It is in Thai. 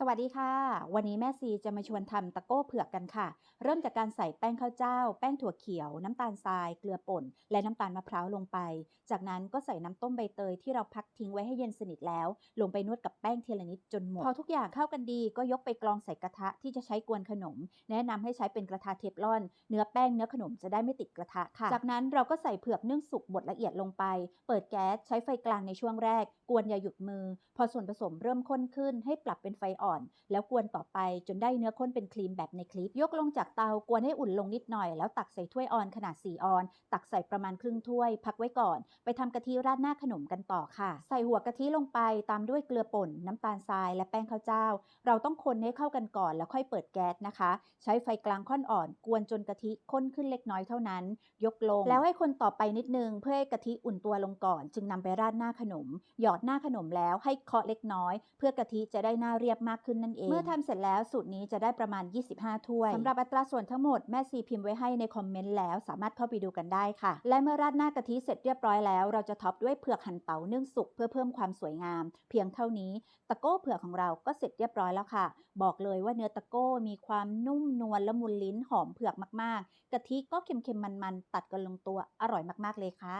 สวัสดีค่ะ วันนี้แม่ซีจะมาชวนทำตะโก้เผือกกันค่ะ เริ่มจากการใส่แป้งข้าวเจ้า แป้งถั่วเขียว น้ำตาลทราย เกลือป่น และน้ำตาลมะพร้าวลงไป จากนั้นก็ใส่น้ำต้มใบเตยที่เราพักทิ้งไว้ให้เย็นสนิทแล้ว ลงไปนวดกับแป้งทีละนิดจนหมด พอทุกอย่างเข้ากันดีก็ยกไปกรองใส่กระทะที่จะใช้กวนขนม แนะนำให้ใช้เป็นกระทะเทฟลอน เนื้อแป้งเนื้อขนมจะได้ไม่ติดกระทะค่ะ จากนั้นเราก็ใส่เผือกนึ่งสุกบดละเอียดลงไป เปิดแก๊สใช้ไฟกลางในช่วงแรก กวนอย่าหยุดมือ พอส่วนผสมเริ่มข้นขึ้นให้ปรับเป็นไฟอ่อนแล้วกวนต่อไปจนได้เนื้อข้นเป็นครีมแบบในคลิป ยกลงจากเตากวนให้อุ่นลงนิดหน่อย แล้วตักใส่ถ้วยออนขนาด 4 ออน ตักใส่ประมาณครึ่งถ้วย พักไว้ก่อน ไปทำกะทิราดหน้าขนมกันต่อค่ะ ใส่หัวกะทิลงไปตามด้วยเกลือป่น น้ำตาลทรายและแป้งข้าวเจ้า เราต้องคนให้เข้ากันก่อนแล้วค่อยเปิดแก๊สนะคะ ใช้ไฟกลางค่อนอ่อน กวนจนกะทิข้นขึ้นเล็กน้อยเท่านั้น ยกลง แล้วให้คนต่อไปนิดนึงเพื่อให้กะทิอุ่นตัวลงก่อน จึงนำไปราดหน้าขนม หยอดหน้าขนมแล้วให้เคาะเล็กน้อย เพื่อกะทิจะได้หน้าเรียบมากขึ้นนั่นเอง เมื่อทำเสร็จแล้วสูตรนี้จะได้ประมาณ 25 ถ้วยสำหรับอัตราส่วนทั้งหมดแม่ซีพิมพ์ไว้ให้ในคอมเมนต์แล้วสามารถเข้าไปดูกันได้ค่ะ และเมื่อราดหน้ากะทิเสร็จเรียบร้อยแล้ว เราจะท็อปด้วยเผือกหั่นเต๋านึ่งสุกเพื่อเพิ่มความสวยงาม เพียงเท่านี้ ตะโก้เผือกของเราก็เสร็จเรียบร้อยแล้วค่ะ บอกเลยว่าเนื้อตะโก้มีความนุ่มนวลละมุนลิ้นหอมเผือกมากๆ กะทิก็เค็มๆมันๆ ตัดกันลงตัวอร่อยมากๆเลยค่ะ